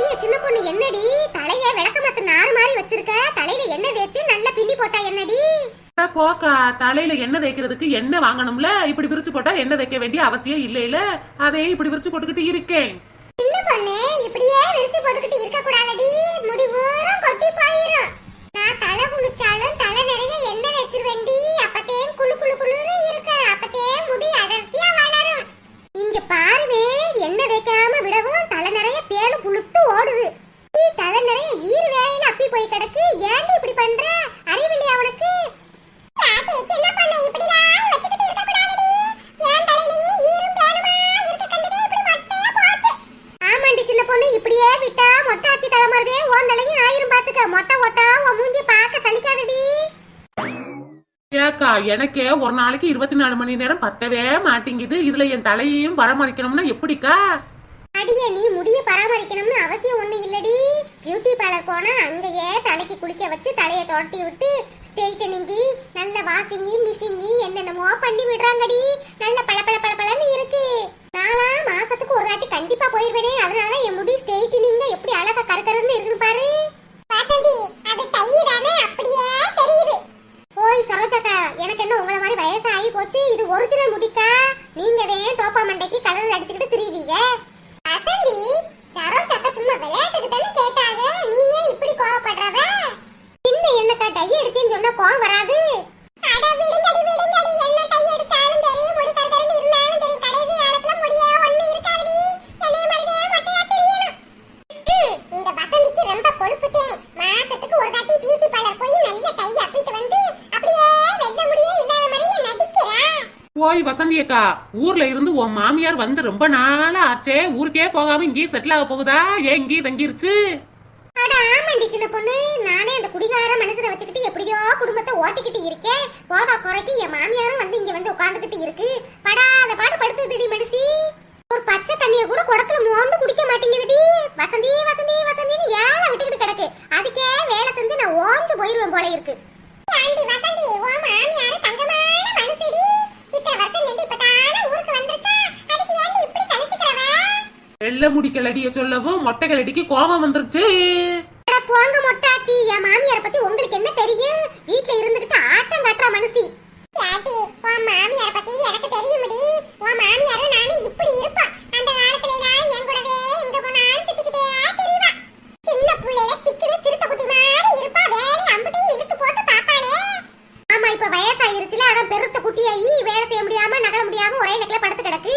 அடியே சின்ன பொண்ணு என்னடி? தலைய விளக்கமாத்து நாறு மாதிரி வச்சிருக்க? தலையில எண்ணெய் தேய்ச்சி நல்லா பின்னி போட்டா என்னடி? போக்கா. தலையில எண்ணெய் தேய்க்கிறதுக்கு எண்ணெய் வாங்கணும்ல? இப்படி விரிச்சு போட்டா எண்ணெய் தேய்க்க வேண்டிய அவசியம் இல்ல இல்ல. அதே இப்படி விரிச்சு போட்டுக்கிட்டு இருக்கேன். சின்ன பொண்ணு இப்படியே விரிச்சு போட்டுக்கிட்டு இருக்க கூடாதடி. முடி ஊரம் கொட்டி போயிரும். நான் தலை குளிச்சாலும் தலை நிறைய எண்ணெய் வச்சிருவேண்டி அப்பத்தே குளு குளு குளுன்னு இருக்கு. அப்பத்தே முடி அடர்த்தியா வளரும். இங்க பாருவே எண்ணெய் தேய்க்காம விடவும் தலை ஓடுது. நீ தலை நிறைய ஈர் வேலையில அப்பி போய் கிடக்கு. ஏன்டி இப்படி பண்ற? அறிவில்லையா உனக்கு? பொண்ணு? இப்படியே விட்டா மொட்டை ஆச்சி தலை மாதிரியே தலையும் ஆயிரம் பாத்துக்க. மொட்டை ஓட்டா உன் மூஞ்சி பார்க்க சலிக்காதடி. ஏக்கா எனக்கே ஒரு நாளைக்கு இருபத்தி நாலு மணி நேரம் பத்தவே மாட்டேங்குது. இதுல என் தலையையும் பராமரிக்கணும்னா எப்படிக்கா? பராமரிக்கணும்னு அவசியம் ஒண்ணு இல்லடி. பியூட்டி பார்லர் போனா அங்கேயே தலைக்கு குளிக்க வச்சு தலையை தொடட்டி விட்டு ஸ்ட்ரெயிட்டனிங்கி நல்ல வாஷிங்கி மிஷிங்கி என்னென்னமோ பண்ணி விடுறாங்கடி. நல்ல பள பள பள பளன்னு இருக்கு. நானா மாசத்துக்கு ஒரு வாட்டி கண்டிப்பா போயிருவேனே. அதனால என் முடி ஸ்ட்ரெயிட்டனிங்க எப்படி அழகா கருக்கருன்னு இருக்குன்னு பாரு. வசந்தி அது டை தானே அப்படியே தெரியுது. ஓய் சரோஜாக்கா எனக்கு என்ன உங்கள மாதிரி வயசாகி போச்சு? இது ஒரிஜினல் முடிக்கா? அக்கா ஊர்ல இருந்து உன் மாமியார் வந்து ரொம்ப நாளா ஆச்சே ஊருக்கே போகாம இங்கேயே செட்டில் ஆக போகுதா? ஏன் இங்கேயே தங்கிருச்சு? அட ஆமாண்டி சின்ன பொண்ணு. நானே அந்த குடிகார மனசுல வச்சுக்கிட்டு எப்படியோ குடும்பத்தை ஓட்டிக்கிட்டு இருக்கேன். போதா குறைக்கு என் மாமியாரும் முடிக்கலடிய சொல்லவும் மொட்டை கலடிக்கு கோபம் வந்துருச்சு. போங்க மொட்டாச்சி என் மாமியார பத்தி உங்களுக்கு என்ன தெரியும்? வீட்ல இருந்துகிட்டு ஆட்டம் காட்டுற மனுஷி யாட்டி உன் மாமியார பத்தி எனக்கு தெரியும்டி. உன் மாமியாரும் நானும் இப்படி இருப்போம். அந்த காலத்துல நான் என் கூடவே எங்க போனாலும் சுத்திக்கிட்டே திரிவா. சின்ன புள்ளையில சிக்குது சிறுத்தை குட்டி மாதிரி இருப்பா. வேலை இழுத்து போட்டு பாப்பாளே ஆமா இப்ப வயசாயிருச்சுல அதான் பெருத்த குட்டியாயி வேலை செய்ய முடியாம நகர முடியாம ஒரே லெக்கில படுத்து கிடக்கு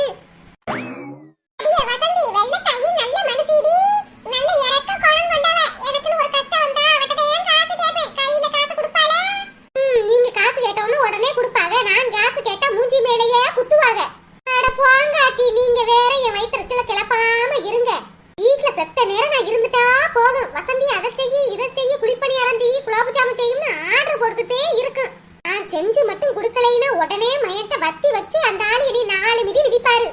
அடியே வசந்தி வெள்ளத்தாயி நல்ல மனுஷிடி நல்ல இறக்க குணம் கொண்டவ எனக்குன்னு ஒரு கஷ்டம் வந்தா அவட்ட ஏன் காசு கேட்பேன் கையில காசு கொடுப்பாளே நீங்க காசு கேட்டவொன்னு உடனே கொடுப்பாங்க நான் காசு கேட்டா மூஞ்சி மேலேயே குத்துவாங்க அட போங்க ஆச்சி நீங்க வேற என் வயிற்றுல கிளப்பாம இருங்க வீட்ல செத்த நேரம் நான் இருந்துட்டா போதும் வசந்தி அதை செய்ய இதை செய்ய குளிப்பணியாரம் செய்ய குலாபு ஜாமு செய்யும்னு ஆர்டர் போட்டுக்கிட்டே இருக்கு நான் செஞ்சு மட்டும் கொடுக்கலைன்னா உடனே மயட்ட வத்தி வச்சு அந்த ஆளு இனி நாலு மிதி மிதிப்பாரு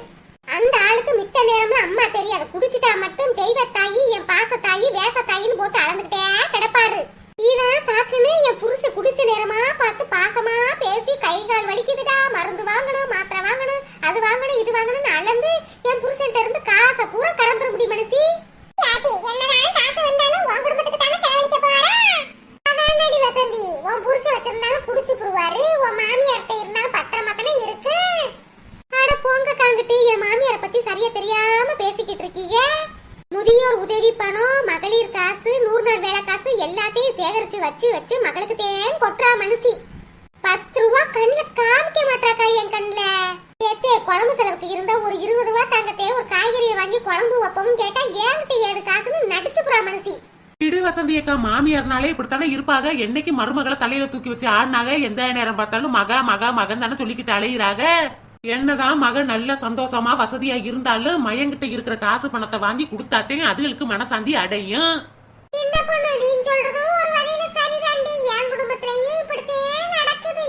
அந்த ஆளுக்கு மித்த நேரம்ல அம்மா தெரியாது குடிச்சிட்டா மட்டும் தெய்வத்தாயி என் பாசத்தாயி வேசத்தாயின்னு போட்டு அளந்துகிட்டே கிடப்பாரு இதான் சாக்குன்னு என் புருஷ குடிச்ச நேரமா பார்த்து பாசமா பேசி கை கால் வலிக்குதுடா மருந்து வாங்கணும் மாத்திரை வாங்கணும் அது வாங்கணும் இது வாங்கணும்னு அளந்து என் புருஷன்ட்ட இருந்து காசை பூரா கறந்துட முடியும் மனசி என்னதான் காசு வந்தாலும் உன் குடும்பத்துக்கு தானே செலவழிக்க போறா அதானடி வசந்தி உன் புருஷன் வச்சிருந்தாலும் புடிச்சு புடுவாரு உன் மாமியார்ட்ட இருந்தாலும் பத்திரமா தானே இருக்கு அட போங்க காங்கிட்டு என் மாமியார பத்தி சரியா தெரியாம பேசிக்கிட்டு இருக்கீங்க முதியோர் உதவி பணம் மகளிர் காசு நூறு நாள் வேலை காசு எல்லாத்தையும் சேகரிச்சு வச்சு வச்சு மகளுக்கு தேன் கொட்டுறா மனுஷி பத்து ரூபா கண்ணுல காமிக்க மாட்டாக்கா என் கண்ணுல சேத்தே குழம்பு செலவுக்கு இருந்தா ஒரு இருபது ரூபா தாங்கத்தே ஒரு காய்கறியை வாங்கி குழம்பு வைப்போம்னு கேட்டா ஏன்கிட்ட ஏது காசுன்னு நடிச்சுப்புறா மனுஷி விடு வசந்தி அக்கா மாமியார்னாலே இப்படித்தானே இருப்பாங்க? என்னைக்கு மருமகளை தலையில தூக்கி வச்சு ஆடினாங்க? எந்த நேரம் பார்த்தாலும் மக மக மகன் தானே சொல்லிக்கிட்டு அலையிறாங்க. என்னதான் மகன் நல்ல சந்தோஷமா வசதியா இருந்தாலும் மயங்கிட்ட இருக்கிற காசு பணத்தை வாங்கி கொடுத்தாத்தே அதுகளுக்கு மனசாந்தி அடையும். என் நடக்குது.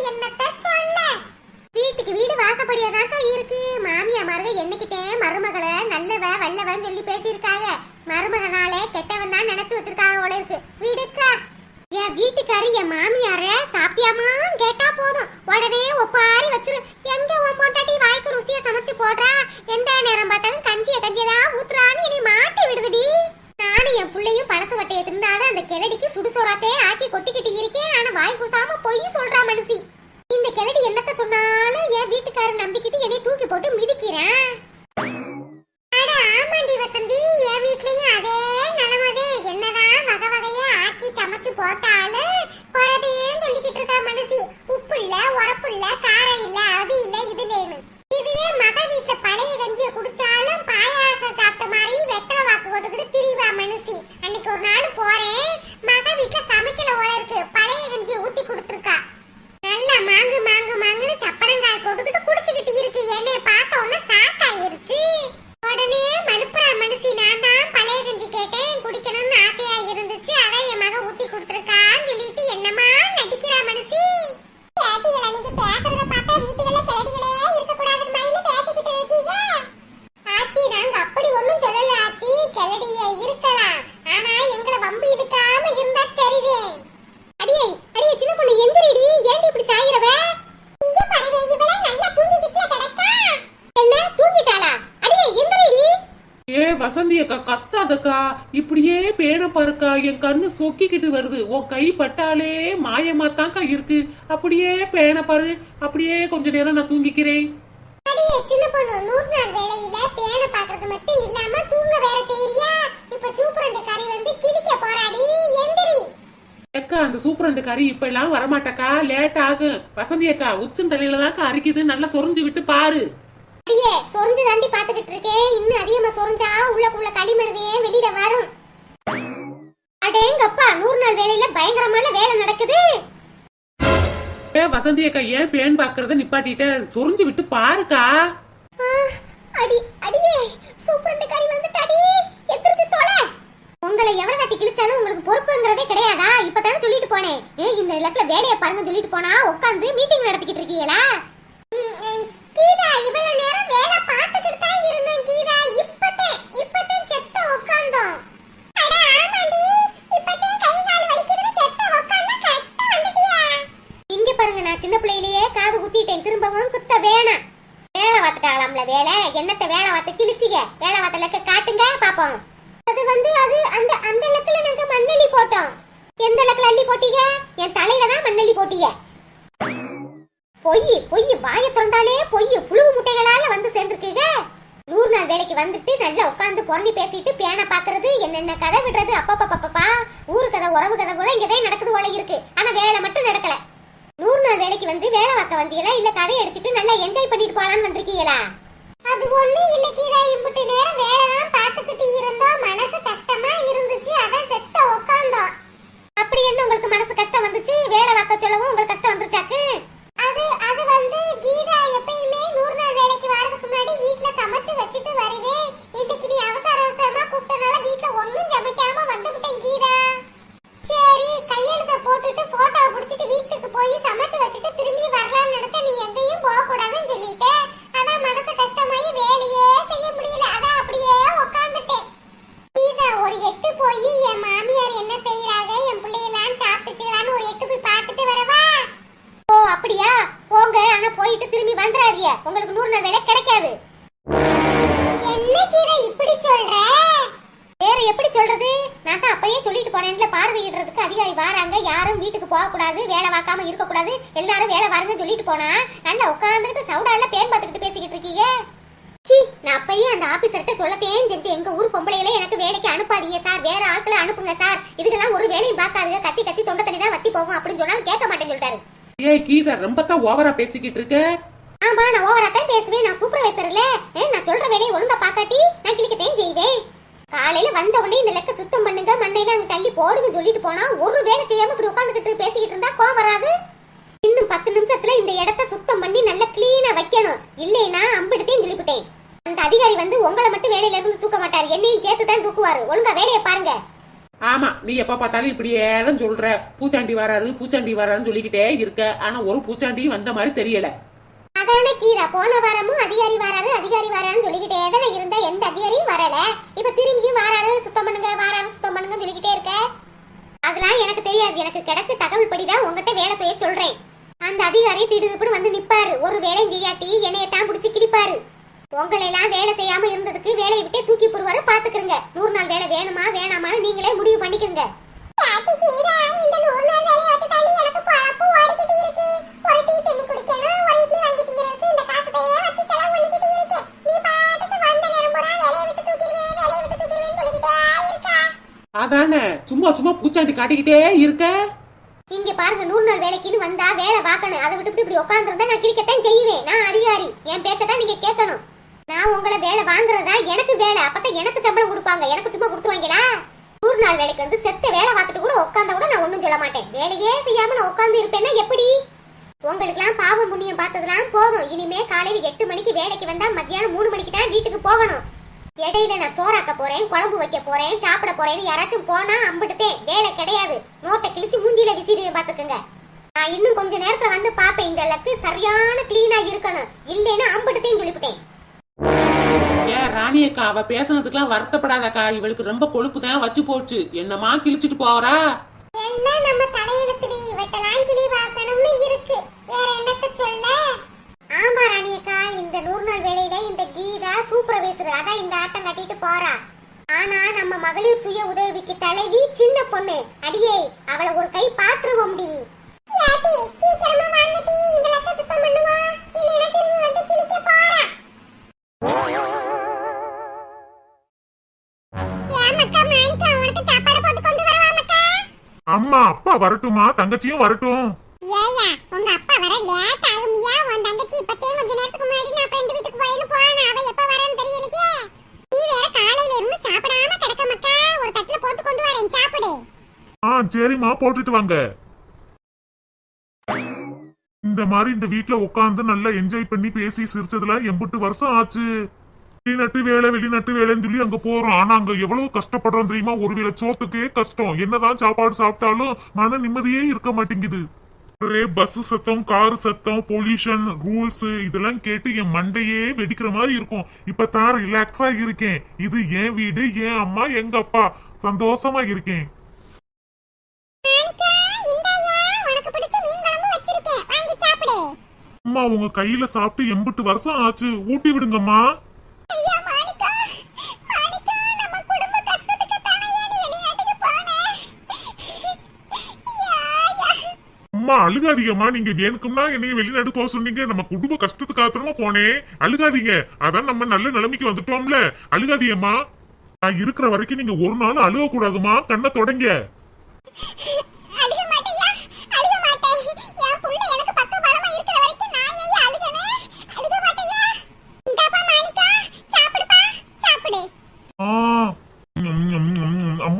வீட்டுக்கு வீடு வாசப்படியாதாக்கா இருக்கு. மாமியா மருக என்னைக்கிட்டே மருமகளை நல்லவ வல்லவன் சொல்லி பேசியிருக்காங்க. மருமகனாலே கெட்டவன் தான் நினைச்சு வச்சிருக்காங்க உள்ள இருக்கு. வீடுக்கா. என் வீட்டுக்காரு என் மாமியார சாப்பிட்டியாமான்னு கேட்டா போதும். உடனே ஒப்பாரி வச்சிரு. எங்க உன் பொண்டாட்டி வாய்க்கு ருசிய சமைச்சு போடுறா? எந்த நேரம் பார்த்தாலும் கஞ்சிய கஞ்சியதா ஊத்துறான்னு என்னை மாட்டி விடுதுடி. நானும் என் பிள்ளையும் பழச வட்டையை தின்னாலும் அந்த கிளடிக்கு சுடுசோராத்தே கண்ணு சொக்கிக்கிட்டு வருது. உன் கை பட்டாலே மாயமாத்தாக்கா இருக்கு. அப்படியே பேன பாரு. அப்படியே கொஞ்ச நேரம் நான் தூங்கிக்கிறேன். சின்ன பொண்ணு நூறு நாள் வேலையில பேனை பாக்குறது மட்டும் இல்லாம தூங்க வேற செய்யறியா இப்ப சூப்பரண்டு கறி வந்து கிழிக்க போறாடி. எந்திரி. அக்கா அந்த சூப்பரண்டு கறி இப்ப எல்லாம் வரமாட்டக்கா. லேட் ஆகும் வசந்தி அக்கா உச்சந்தலையில தான்க்கா அரிக்குது. நல்லா சொரிஞ்சு விட்டு பாரு. அடியே சொரிஞ்சு தாண்டி பாத்துக்கிட்டு இருக்கேன் இன்னும் அதிகமா சொரிஞ்சா உள்ளக்குள்ள களிமருதே வெளியில வரும். அடேங்கப்பா நூறு நாள் வேலையில பயங்கரமான வேலை நடக்குது. ஏ வசந்தி அக்கா ஏன் பேன் பாக்குறத நிப்பாட்டிட்ட? சொரிஞ்சு விட்டு பாருக்கா. அடி அடியே சூப்பரண்டு கறி வந்துட்டாடி எந்திரிச்சு தொலை. உங்களை எவ்வளவு தட்டி கிழிச்சாலும் உங்களுக்கு பொறுப்புங்கிறதே கிடையாதா? இப்பதானே சொல்லிட்டு போனேன். ஏ இந்த இடத்துல வேலையை பாருங்க சொல்லிட்டு போனா உட்காந்து மீட்டிங் நடத்திக்கிட்டு இருக்கீங்களா? கீதா இவ்வளவு நேரம் வேலை என்ஜாய் பண்ணிட்டு போலாம்னு வந்திருக்கீங்களா? அது ஒண்ணு இல்ல கீதா. இம்புட்டு நேரம் வேலை தான் பார்த்துக்கிட்டு இருந்தோம். மனசு கஷ்டமா இருந்துச்சு. அதான் செத்த உட்கார்ந்தோம் அப்படி என்ன உங்களுக்கு மனசு கஷ்டம் வந்துச்சு? வேலை பார்க்க சொல்லவும் உங்களுக்கு கஷ்டம் வந்துருச்சாக்கு? உங்களுக்கு நூறு நாள் வேலை கிடைக்காது. என்ன கீரை இப்படி சொல்ற? வேற எப்படி சொல்றது? நான் தான் அப்பயே சொல்லிட்டு போனேன்ல பார்வையிடுறதுக்கு அதிகாரி வராங்க. யாரும் வீட்டுக்கு போக கூடாது வேலை பார்க்காம இருக்க கூடாது எல்லாரும் வேலை வாருங்க சொல்லிட்டு போனா நல்லா உட்கார்ந்துட்டு சவுடால பேன் பார்த்துக்கிட்டு பேசிக்கிட்டு இருக்கீங்க. சி நான் அப்பயே அந்த ஆபீசர்கிட்ட சொல்லத்தேன் செஞ்சு எங்க ஊர் பொம்பளைகளே எனக்கு வேலைக்கு அனுப்பாதீங்க சார். வேற ஆட்களை அனுப்புங்க சார். இதுக்கெல்லாம் ஒரு வேலையும் பார்க்காதுங்க. கத்தி கத்தி தொண்டை தண்ணி தான் வத்தி போகும். அப்படின்னு சொன்னாலும் கேட்க மாட்டேன்னு சொல்லிட்டாரு. ஏய் கீதா ரொம்ப தான் ஓவரா பேசிக்கிட்டு இருக்க ஆமா நான் ஓவரா தான் பேசுவேன் நான் சூப்பர்வைசர்ல நான் சொல்ற வேலையை ஒழுங்கா பாக்காட்டி நான் கிளிக்கத்தையும் செய்வேன் காலையில வந்த உடனே இந்த லெக்க சுத்தம் பண்ணுங்க மண்ணையில அங்க தள்ளி போடுங்க சொல்லிட்டு போனா ஒரு வேலை செய்யாம இப்படி உட்காந்துக்கிட்டு பேசிக்கிட்டு இருந்தா கோவம் வராது இன்னும் பத்து நிமிஷத்துல இந்த இடத்த சுத்தம் பண்ணி நல்லா கிளீனா வைக்கணும். இல்லைனா அம்பிடுத்தையும் சொல்லிவிட்டேன் அந்த அதிகாரி வந்து உங்களை மட்டும் வேலையில இருந்து தூக்க மாட்டார். என்னையும் சேர்த்து தான் தூக்குவாரு. ஒழுங்கா வேலையை பாருங்க. ஆமா நீ எப்ப பார்த்தாலும் இப்படியே தான் சொல்ற. பூச்சாண்டி வராரு பூச்சாண்டி வராருன்னு சொல்லிக்கிட்டே இருக்க. ஆனா ஒரு பூச்சாண்டி வந்த மாதிரி தெரியல. அதான கீதா? போன வாரமும் அதிகாரி வராரு அதிகாரி வராருன்னு சொல்லிக்கிட்டே தானே இருந்த. எந்த அதிகாரியும் வரல. இப்ப திரும்பியும் வராரு சுத்தம் பண்ணுங்க வராரு சுத்தம் பண்ணுங்க சொல்லிக்கிட்டே இருக்க? அதெல்லாம் எனக்கு தெரியாது. எனக்கு கிடைச்ச தகவல் படிதான் உங்ககிட்ட வேலை செய்ய சொல்றேன். அந்த அதிகாரி திடுதிப்புன்னு வந்து நிப்பாரு. ஒரு வேலையும் செய்யாட்டி என்னைய தான் பிடிச்சி கிழிப்பாரு. உங்களை எல்லாம் வேலை செய்யாம இருந்ததுக்கு வேலையை விட்டே தூக்கி போடுவாரு பாத்துக்கிறங்க நூறு நாள் வேலை வேணுமா வேணாமான்னு நீங்களே முடிவு பண்ணிக்கிறங்க இந்த நூறு நாள் வேலையை வச்சு தாண்டி எனக்கு பொழப்பு ஓடிக்கிட்டு இருக்கு. ஒரு டீ தண்ணி குடிக்கணும் ஒரு இட்லி வாங்கி திங்கிறதுக்கு இந்த காசத்தையே வச்சு செலவு பண்ணிக்கிட்டு இருக்கேன் நீ பாட்டுக்கு வந்த நேரம் பூரா வேலையை விட்டு தூக்கிடுவேன் வேலையை அதானே சும்மா சும்மா பூச்சாண்டி காட்டிக்கிட்டே இருக்க இங்க பாருங்க நூறு நாள் வேலைக்குன்னு வந்தா வேலை பார்க்கணும். அதை விட்டு இப்படி உட்காந்துருந்தா நான் கிளிக்கத்தான் செய்வேன். நான் அதிகாரி. என் பேச்சை தான் நீங்க கேட்கணும். நான் உங்களை வேலை வாங்குறதா? எனக்கு வேலை. அப்பதான் எனக்கு சம்பளம் கொடுப்பாங்க. எனக்கு சும்மா கொடுத்துருவாங்களா? நூறு நாள் வேலைக்கு வந்து செத்த வேலை பார்த்துட்டு கூட உட்காந்தா கூட நான் ஒண்ணும் சொல்ல மாட்டேன். வேலையே செய்யாம நான் உட்காந்து இருப்பேன்னா எப்படி? உங்களுக்குலாம் பாவம் புண்ணியம் பார்த்ததுலாம் போதும். இனிமே காலையில எட்டு மணிக்கு வேலைக்கு வந்தா மத்தியானம் மூணு மணிக்கு தான் வீட்டுக்கு போகணும். இடையில நான் சோறாக்க போறேன் குழம்பு வைக்க போறேன் சாப்பிட போறேன்னு யாராச்சும் போனா அம்பிட்டுட்டேன் வேலை கிடையாது. நோட்டை கிழிச்சு மூஞ்சில விசிறிய பாத்துக்கங்க நான் இன்னும் கொஞ்ச நேரத்துல வந்து பாப்பேன் இந்த லக்கு சரியான கிளீனா இருக்கணும். இல்லைன்னா அம்பிட்டுட்டேன்னு சொல்லிவிட்டேன். ஏன் ராணியக்கா அவ பேசுனதுக்கெல்லாம் வருத்தப்படாதக்கா. இவளுக்கு ரொம்ப கொழுப்பு தான் வச்சு போச்சு. என்னமா கிழிச்சிட்டு போறா? எல்லாம் நம்ம தலையெழுத்துடி வெட்டலாம் கிளி பார்க்கணும்னு இருக்கு. வேற என்னத்த சொல்ல? ஆமா ராணியக்கா இந்த நூறு நாள் வேலையில இந்த கீதா சூப்பர்வைசர் அதான் இந்த ஆட்டம் கட்டிட்டு போறா. ஆனா நம்ம மகளிர் சுய உதவிக்கு தலைவி சின்ன பொண்ணு. அடியே அவளை ஒரு கை பாத்துருவோம் அம்மா அப்பா வரட்டுமா? தங்கச்சியும் வரட்டும். ஏயா உங்க அப்பா வர லேட் ஆகுமியா? உன் தங்கச்சி இப்பத்தே கொஞ்ச நேரத்துக்கு முன்னாடி நான் ஃப்ரெண்ட் வீட்டுக்கு போறேன்னு போனா அவ எப்ப வரேன்னு தெரியலையே. நீ வேற காலையில இருந்து சாப்பிடாம கிடக்க மக்கா ஒரு தட்டுல போட்டு கொண்டு வரேன். சாப்பிடு. ஆ சரிம்மா போட்டுட்டு வாங்க. இந்த மாதிரி இந்த வீட்டுல உட்காந்து நல்லா என்ஜாய் பண்ணி பேசி சிரிச்சதுல எம்புட்டு வருஷம் ஆச்சு. வெளிநாட்டு வேலை வெளிநாட்டு வேலைன்னு சொல்லி அங்க போறோம். ஆனா அங்க எவ்வளவு கஷ்டப்படுறோம் தெரியுமா? ஒரு வேளை சோத்துக்கே கஷ்டம். என்னதான் சாப்பாடு சாப்பிட்டாலும் மன நிம்மதியே இருக்க மாட்டேங்குது. ஒரே பஸ் சத்தம் கார் சத்தம் பொல்யூஷன் ரூல்ஸ் இதெல்லாம் கேட்டு என் மண்டையே வெடிக்கிற மாதிரி இருக்கும். இப்ப தான் ரிலாக்ஸா இருக்கேன். இது என் வீடு என் அம்மா எங்க அப்பா. சந்தோஷமா இருக்கேன். அம்மா உங்க கையில சாப்பிட்டு எண்பட்டு வருஷம் ஆச்சு. ஊட்டி விடுங்கம்மா. அம்மா அழுகாதீங்கம்மா. நீங்க வேணுக்கும்னா என்னைய வெளிநாடு போக சொன்னீங்க. நம்ம குடும்ப கஷ்டத்துக்கு ஆத்திரமா போனேன் அழுகாதீங்க. அதான் நம்ம நல்ல நிலைமைக்கு வந்துட்டோம்ல. அழுகாதீங்கம்மா. நான் இருக்கிற வரைக்கும் நீங்க ஒரு நாள் அழுக கூடாதுமா கண்ணை தொடங்க.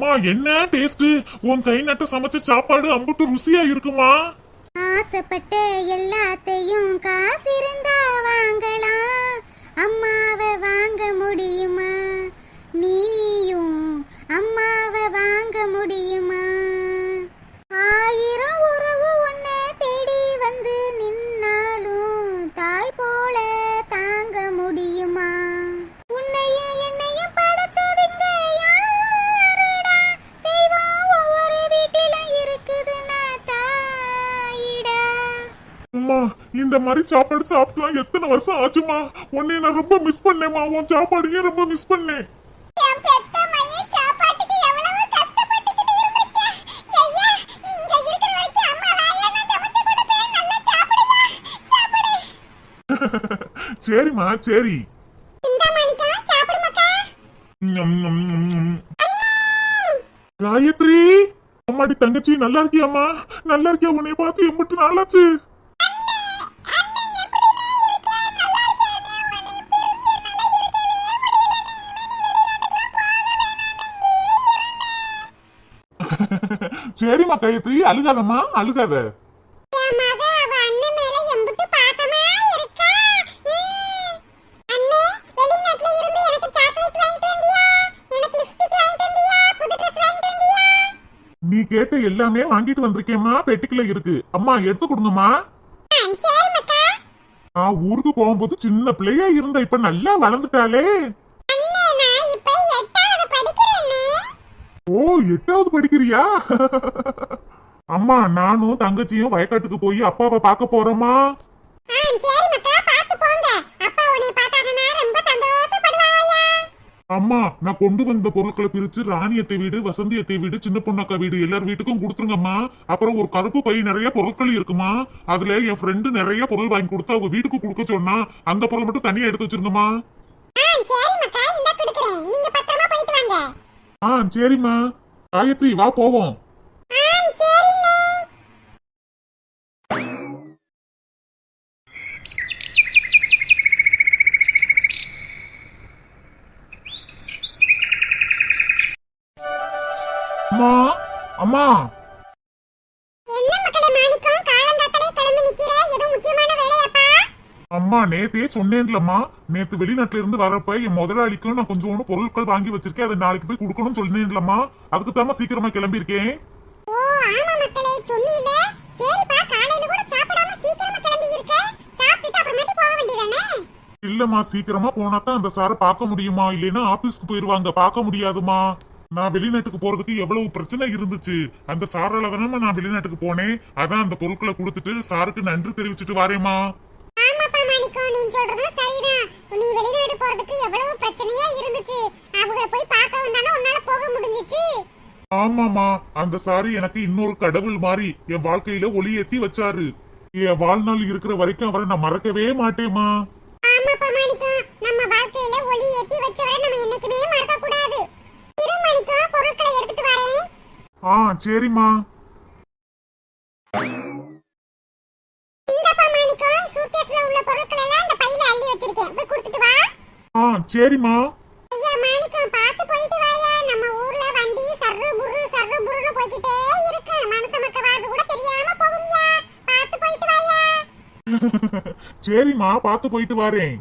அம்மா என்ன டேஸ்ட் உன் கை நட்ட சமைச்ச சாப்பாடு அம்புட்டு ருசியா இருக்குமா? ஆசைப்பட்டு எல்லாத்தையும் காசு இருந்தா வாங்கலாம். அம்மாவை வாங்க முடியுமா? நீயும் அம்மாவை வாங்க முடியுமா? இந்த மாதிரி சாப்பாடு சாப்பிட்டுலாம் எத்தனை வருஷம் ஆச்சுமா? உன்னை நான் ரொம்ப மிஸ் பண்ணேம்மா. உன் சாப்பாடையே ரொம்ப மிஸ் பண்ணேன். சரிம்மா சரி. காயத்ரி அம்மாடி தங்கச்சி நல்லா இருக்கியாம்மா? நல்லா இருக்கியா? உன்னை பார்த்து எம்பிட்டு நாளாச்சு. புது dress வாங்கிட்டு வந்தியா? நீ கேட்ட எல்லாமே வாங்கிட்டு வந்திருக்கேம்மா பெட்டிக்குள்ள இருக்கு. அம்மா எடுத்து கொடுங்கம்மா. நான் ஊருக்கு போகும்போது சின்ன பிள்ளையா இருந்த இப்ப நல்லா வளர்ந்துட்டாளே. ஓ எட்டாவது படிக்கிறியா? அம்மா நானும் தங்கச்சியும் வயக்காட்டுக்கு போய் அப்பாவை பார்க்க போறோமா. அம்மா நான் கொண்டு வந்த பொருட்களை பிரிச்சு ராணியத்தை வீடு வசந்தியத்தை வீடு சின்ன பொண்ணக்கா வீடு எல்லார் வீட்டுக்கும் கொடுத்துருங்கம்மா. அப்புறம் ஒரு கருப்பு பை நிறைய பொருட்கள் இருக்குமா? அதுல என் ஃப்ரெண்டு நிறைய பொருள் வாங்கி கொடுத்து அவங்க வீட்டுக்கு கொடுக்க சொன்னா அந்த பொருள் மட்டும் தனியா எடுத்து வச்சிருங்கம்மா. ஆ, சரிம்மா. காயத்ரி வா போவோம். அம்மா அம்மா என்ன மக்களே மாணிக்கம் காலங்காத்தாலே கிளம்பி நிக்கிற ஏதோ முக்கியமான வேலையாப்பா அம்மா நேத்தே சொன்னேன்லம்மா. நேத்து வெளிநாட்டுல இருந்து வரப்ப என் முதலாளிக்கும் நான் கொஞ்சோண்டு பொருட்கள் வாங்கி வச்சிருக்கேன். அதை நாளைக்கு போய் கொடுக்கணும்னு சொன்னேன்லம்மா அதுக்கு தாம்மா சீக்கிரமா கிளம்பியிருக்கேன். இல்லம்மா சீக்கிரமா போனா தான் அந்த சாரை பார்க்க முடியுமா? இல்லைன்னா ஆபீஸ்க்கு போயிருவாங்க. பார்க்க முடியாதுமா நான் வெளிநாட்டுக்கு போறதுக்கு எவ்வளவு பிரச்சனை இருந்துச்சு. அந்த சாரால தானே நான் வெளிநாட்டுக்கு போனேன். அதான் அந்த பொருட்களை கொடுத்துட்டு சாருக்கு நன்றி தெரிவிச்சிட்டு வரேம்மா. நீ சொல்றதும் சரிதான். நீ வெளிநாடு போறதுக்கு எவ்வளவு பிரச்சனையா இருந்துச்சு. அவங்கள போய் பார்க்க வந்தானே உன்னால போக முடிஞ்சிச்சு. ஆமாமா அந்த சாரு எனக்கு இன்னொரு கடவுள் மாதிரி என் வாழ்க்கையில ஒளி ஏத்தி வச்சாரு. என் வாழ்நாள் இருக்கிற வரைக்கும் அவரை நான் மறக்கவே மாட்டேம்மா. ஆமாப்பா மாணிக்கம் நம்ம வாழ்க்கையில ஒளி ஏத்தி வச்சவரை நம்ம என்னைக்குமே மறக்க கூடாது இரு மாணிக்கம் பொருட்களை எடுத்துட்டு வரேன். ஆ சரிம்மா. வாயா. சரிம்மா பார்த்து போயிட்டு வரேன்.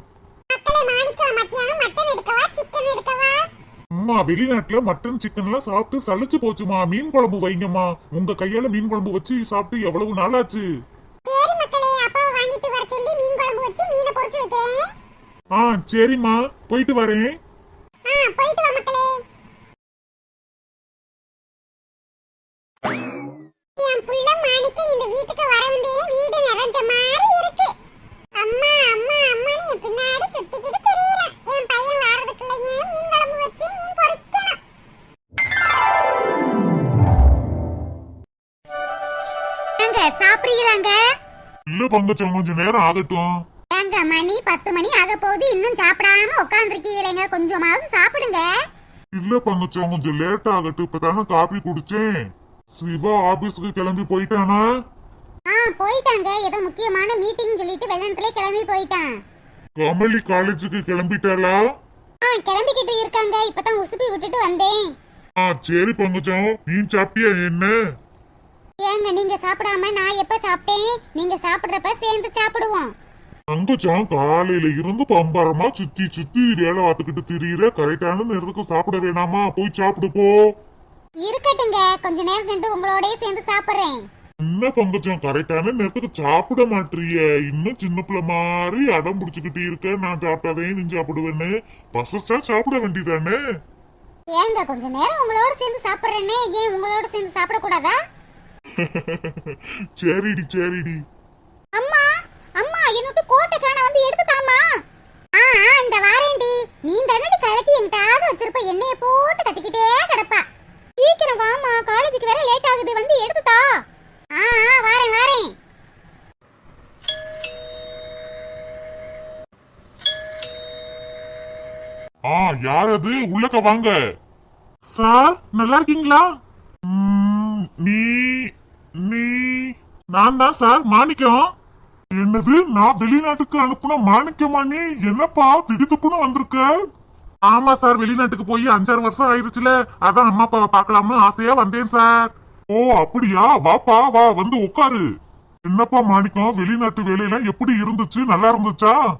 அம்மா வெளிநாட்டுல மட்டன் சிக்கன் எல்லாம் சாப்பிட்டு சலிச்சு போச்சுமா மீன் குழம்பு வைங்கம்மா. உங்க கையால மீன் குழம்பு வச்சு சாப்பிட்டு எவ்வளவு நாளாச்சு? ஆ சரிம்மா. போயிட்டு வரேன். ஆ போயிட்டு வா மக்களே. என் புள்ள மாணிக்க இந்த வீட்டுக்கு வரவுந்தே வீடு நிறைஞ்ச மாதிரி இருக்கு. அம்மா அம்மா அம்மான்னு என் பின்னாடி சுத்திக்கிட்டு தெரியறேன் என் பையன் வாரதுக்குள்ளேயும் மீன் குழம்பு வச்சு மீன் பொரிக்கணும் அங்க சாப்பிடுறீங்களாங்க? இல்ல பங்கச்சம் கொஞ்சம் நேரம் ஆகட்டும். மணி பத்து மணி ஆக போகுது. இன்னும் சாப்பிடாம உட்காந்துருக்கீங்களேங்க கொஞ்சமாவது சாப்பிடுங்க. இல்ல பங்கச்சம் கொஞ்சம் லேட் ஆகட்டும். இப்பதானே காபி குடிச்சேன். சிவா ஆபீஸ்க்கு கிளம்பி போயிட்டானா? ஆ போயிட்டாங்க. ஏதோ முக்கியமான மீட்டிங் சொல்லிட்டு வெள்ளனத்துல கிளம்பி போயிட்டான். கமலி காலேஜுக்கு கிளம்பிட்டாளா? ஆ கிளம்பிக்கிட்டு இருக்காங்க. இப்பதான் உசுப்பி விட்டுட்டு வந்தேன். ஆ சரி பங்கச்சம் நீ சாப்பிட்டியா என்ன? ஏங்க நீங்க சாப்பிடாம நான் எப்ப சாப்பிட்டேன்? நீங்க சாப்பிடுறப்ப சேர்ந்து சாப்பிடுவோம். தங்கச்சான் காலையில இருந்து பம்பரமா சுத்தி சுத்தி வேலை பார்த்துக்கிட்டு திரியிற கரெக்டான நேரத்துக்கு சாப்பிட வேணாமா? போய் சாப்பிடு போ. இருக்கட்டுங்க. கொஞ்ச நேரம் சென்று உங்களோடய சேர்ந்து சாப்பிடுறேன். என்ன பங்கச்சம் கரெக்டான நேரத்துக்கு சாப்பிட மாட்டிய இன்னும் சின்ன பிள்ளை மாதிரி அடம் பிடிச்சுக்கிட்டு இருக்க நான் சாப்பிட்டாதே நீ சாப்பிடுவேன்னு. பசச்சா சாப்பிட வேண்டியதானே? ஏங்க கொஞ்ச நேரம் உங்களோட சேர்ந்து சாப்பிடுறேனே. ஏன் உங்களோட சேர்ந்து சாப்பிடக்கூடாதா? சரிடி சரிடி. அம்மா! அம்மா என்னட்டு கோட்டை காண வந்து எடுத்து தாமா ஆ இந்த வாரேண்டி நீ தண்ணடி கலட்டி எங்கிட்டாவது வச்சிருப்ப எண்ணெய போட்டு கத்திக்கிட்டே கிடப்பா. சீக்கிரம் வாமா காலேஜுக்கு வேற லேட் ஆகுது வந்து எடுத்து தா ஆ ஆ வாரேன் வாரேன். ஆ யார் அது உள்ளக்க வாங்க. சார் நல்லா இருக்கீங்களா? நீ நீ. நான் தான் சார் மாணிக்கம். என்னது? நான் வெளிநாட்டுக்கு அனுப்புன மாணிக்கமா என்னப்பா திடுத்துப்புன்னு வந்திருக்க? ஆமா சார் வெளிநாட்டுக்கு போய் அஞ்சாறு வருஷம் ஆயிருச்சுல. அதான் அம்மா அப்பாவை பார்க்கலாம்னு ஆசையா வந்தேன் சார். ஓ அப்படியா? வாப்பா வா வந்து உட்காரு. என்னப்பா மாணிக்கம் வெளிநாட்டு வேலையெல்லாம் எப்படி இருந்துச்சு? நல்லா இருந்துச்சா?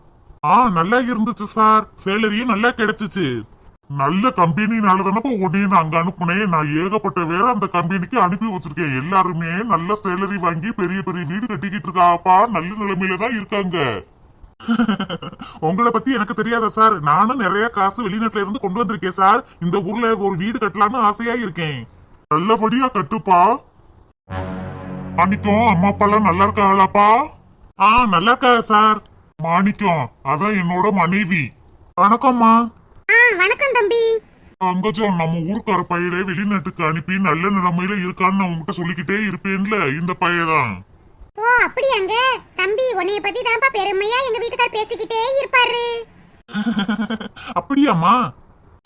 ஆ நல்லா இருந்துச்சு சார். சேலரியும் நல்லா கிடைச்சிச்சு. நல்ல கம்பெனினால தானப்பா உடனே அங்க அனுப்புனேன். நான் ஏகப்பட்ட வேற அந்த கம்பெனிக்கு அனுப்பி வச்சிருக்கேன். எல்லாருமே நல்ல சேலரி வாங்கி பெரிய பெரிய வீடு கட்டிக்கிட்டு இருக்காப்பா. நல்ல நிலைமையில தான் இருக்காங்க. உங்களை பத்தி எனக்கு தெரியாத சார்? நானும் நிறைய காசு வெளிநாட்டுல இருந்து கொண்டு வந்திருக்கேன் சார். இந்த ஊர்ல ஒரு வீடு கட்டலாம்னு ஆசையா இருக்கேன். நல்லபடியா கட்டுப்பா. மாணிக்கம் அம்மா அப்பா எல்லாம் நல்லா இருக்காங்களாப்பா? ஆ நல்லா இருக்கா சார். மாணிக்கம் அதான் என்னோட மனைவி. வணக்கம்மா. வணக்கம் தம்பி. அங்கஜம் நம்ம ஊருக்கார பையனை வெளிநாட்டுக்கு அனுப்பி நல்ல நிலைமையில இருக்கான்னு நான் உங்ககிட்ட சொல்லிக்கிட்டே இருப்பேன்ல இந்த பையதான். ஓ அப்படியாங்க. தம்பி உன்னைய பத்தி தான்ப்பா பெருமையா எங்க வீட்டுக்கார் பேசிக்கிட்டே இருப்பாரு. அப்படியாம்மா?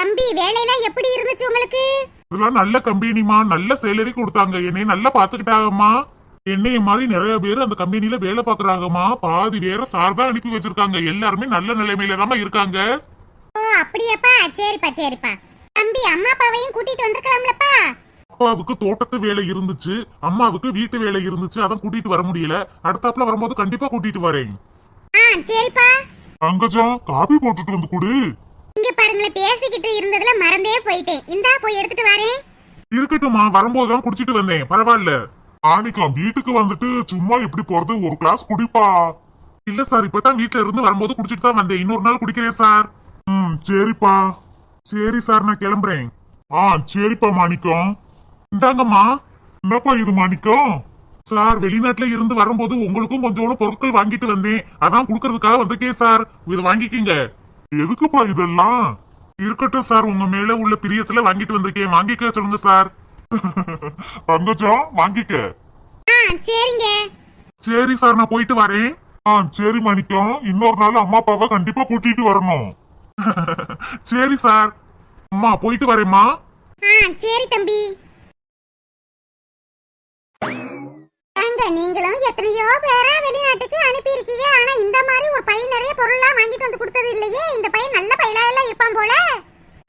தம்பி வேலையெல்லாம் எப்படி இருந்துச்சு உங்களுக்கு? இதெல்லாம் நல்ல கம்பெனிமா நல்ல சேலரி கொடுத்தாங்க. என்னை நல்லா பாத்துக்கிட்டாங்கம்மா என்னைய மாதிரி நிறைய பேர் அந்த கம்பெனில வேலை பாக்குறாங்கம்மா பாதி பேரை சார் தான் அனுப்பி வச்சிருக்காங்க. எல்லாருமே நல்ல நிலைமையில தாம்மா இருக்காங்க. ஓ அப்படியாப்பா. சரிப்பா சரிப்பா. தம்பி அம்மா அப்பாவையும் கூட்டிட்டு வந்திருக்கலாம்லப்பா. அப்பாவுக்கு தோட்டத்து வேலை இருந்துச்சு அம்மாவுக்கு வீட்டு வேலை இருந்துச்சு அதான் கூட்டிட்டு வர முடியல. அடுத்தாப்புல வரும்போது கண்டிப்பா கூட்டிட்டு வரேன். ஆ சரிப்பா. அங்கஜா காபி போட்டுட்டு வந்து கொடு. இங்க பாருங்களேன் பேசிக்கிட்டு இருந்ததுல மறந்தே போயிட்டேன். இந்தா போய் எடுத்துட்டு வரேன். இருக்கட்டும்மா வரும்போது தான் குடிச்சிட்டு வந்தேன். பரவாயில்ல. ஆனிக்கா வீட்டுக்கு வந்துட்டு சும்மா எப்படி போறது? ஒரு கிளாஸ் குடிப்பா. இல்ல சார் இப்பதான் வீட்ல இருந்து வரும்போது குடிச்சிட்டு தான் வந்தேன். இன்னொரு நாள் குடிக்கிறேன் சார். ம் சரிப்பா. சரி சார் நான் கிளம்புறேன். ஆ சரிப்பா மாணிக்கம். இந்தாங்கம்மா. என்னப்பா இது மாணிக்கம்? சார் வெளிநாட்டுல இருந்து வரும்போது உங்களுக்கும் கொஞ்சோண்டு பொருட்கள் வாங்கிட்டு வந்தேன். அதான் குடுக்கறதுக்காக வந்திருக்கேன் சார் இதை வாங்கிக்கிங்க. எதுக்குப்பா இதெல்லாம்? இருக்கட்டும் சார் உங்க மேல உள்ள பிரியத்துல வாங்கிட்டு வந்திருக்கேன். வாங்கிக்க சொல்லுங்க சார் பங்கஜம் வாங்கிக்க. ஆ சரிங்க. சரி சார் நான் போயிட்டு வரேன். ஆ சரி மணிக்கம். இன்னொரு நாள் அம்மா அப்பாவை கண்டிப்பா கூட்டிட்டு வரணும். சரி சார். அம்மா போயிட்டு வரேம்மா. ஆ சரி தம்பி. அங்க நீங்களும் எத்தனையோ பேரா வெளிநாட்டுக்கு அனுப்பி இருக்கீங்க ஆனா இந்த மாதிரி ஒரு பையன் நிறைய பொருள்லாம் வாங்கிட்டு வந்து கொடுத்தது இல்லையே? இந்த பையன் நல்ல பையலா எல்லாம் இருப்பான் போல?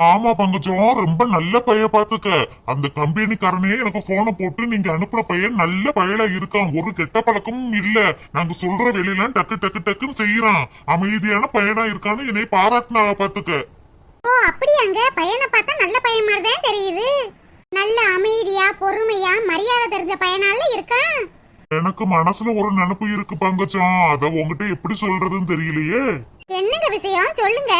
ஆமா பங்கஜம் ரொம்ப நல்ல பைய பாத்துக்க. அந்த கம்பெனிக்காரனே எனக்கு போனை போட்டு நீங்க அனுப்புற பையன் நல்ல பயலா இருக்கான். ஒரு கெட்ட பழக்கமும் இல்ல. நாங்க சொல்ற வேலையெல்லாம் டக்கு டக்கு டக்குன்னு செய்யறான் அமைதியான பையனா இருக்கான்னு என்னை பாராட்டினா பாத்துக்க. ஓ அப்படியாங்க. பையனை பார்த்தா நல்ல பையன் மாதிரி தான் தெரியுது. நல்ல அமைதியா பொறுமையா மரியாதை தெரிஞ்ச பையனால இருக்கான் எனக்கு மனசுல ஒரு நினப்பு இருக்கு பங்கஜம். அத உங்ககிட்ட எப்படி சொல்றதுன்னு தெரியலையே. என்னங்க விஷயம்? சொல்லுங்க.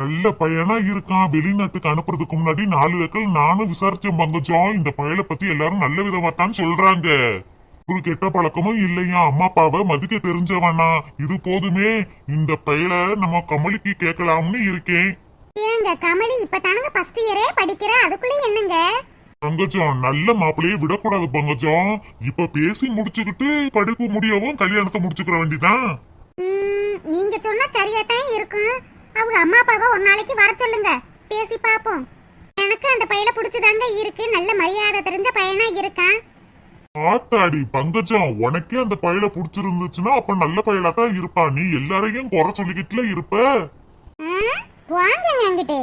நல்ல பையனா இருக்கான். வெளிநாட்டுக்கு அனுப்புறதுக்கு முன்னாடி நாலு லக்கல் நானும் விசாரிச்சேன் பங்கஜம் இந்த பையலை பத்தி எல்லாரும் நல்ல விதமா தான் சொல்றாங்க. ஒரு கெட்ட பழக்கமும் இல்லையா? அம்மா அப்பாவை மதிக்க தெரிஞ்சவனா? இது போதுமே. இந்த பையலை நம்ம கமலிக்கு கேட்கலாம்னு இருக்கேன். ஏங்க கமலி இப்ப தானுங்க ஃபர்ஸ்ட் இயரே படிக்கிற. அதுக்குள்ள என்னங்க? பங்கஜம் நல்ல மாப்பிள்ளையை விடக்கூடாது பங்கஜம் இப்ப பேசி முடிச்சுக்கிட்டு படிப்பு முடியவும் கல்யாணத்தை முடிச்சுக்கிற வேண்டிதான். நீங்க சொன்னா சரியா தான் இருக்கும். அவங்க அம்மா அப்பாவை ஒரு நாளைக்கு வர சொல்லுங்க. பேசி பாப்போம் எனக்கு அந்த பையல பிடிச்சதாங்க இருக்கு. நல்ல மரியாதை தெரிஞ்ச பையனா இருக்கான் ஆத்தாடி பங்கஜம் உனக்கே அந்த பையலை புடிச்சிருந்துச்சுன்னா அப்ப நல்ல பையலா தான் இருப்பா. நீ எல்லாரையும் குறை சொல்லிக்கிட்டுல இருப்ப. ஆ, வாங்கங்க அங்கிட்டு